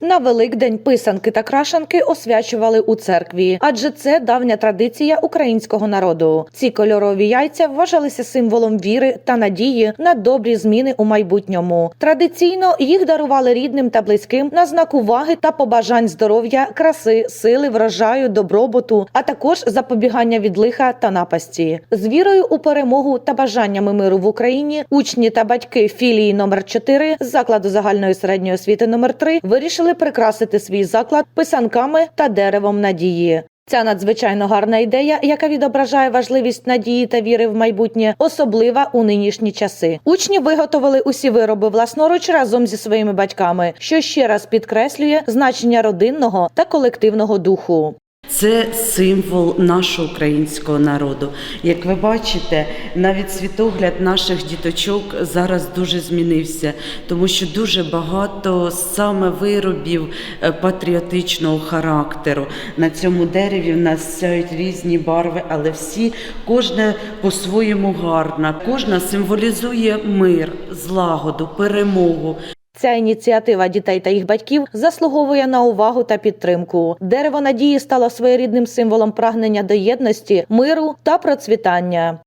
На Великдень писанки та крашанки освячували у церкві, адже це давня традиція українського народу. Ці кольорові яйця вважалися символом віри та надії на добрі зміни у майбутньому. Традиційно їх дарували рідним та близьким на знак уваги та побажань здоров'я, краси, сили, врожаю, добробуту, а також запобігання від лиха та напасті. З вірою у перемогу та бажаннями миру в Україні учні та батьки філії номер 4 закладу загальної середньої освіти номер 3 вирішили прикрасити свій заклад писанками та деревом надії. Ця надзвичайно гарна ідея, яка відображає важливість надії та віри в майбутнє, особлива у нинішні часи. Учні виготовили усі вироби власноруч разом зі своїми батьками, що ще раз підкреслює значення родинного та колективного духу. Це символ нашого українського народу. Як ви бачите, навіть світогляд наших діточок зараз дуже змінився, тому що дуже багато саме виробів е, патріотичного характеру. На цьому дереві в нас сяють різні барви, але всі кожна по-своєму гарна. Кожна символізує мир, злагоду, перемогу. Ця ініціатива дітей та їх батьків заслуговує на увагу та підтримку. Дерево надії стало своєрідним символом прагнення до єдності, миру та процвітання.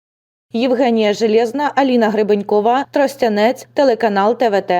Євгенія Железна, Аліна Гребенькова, Тростянець, телеканал ТВТ.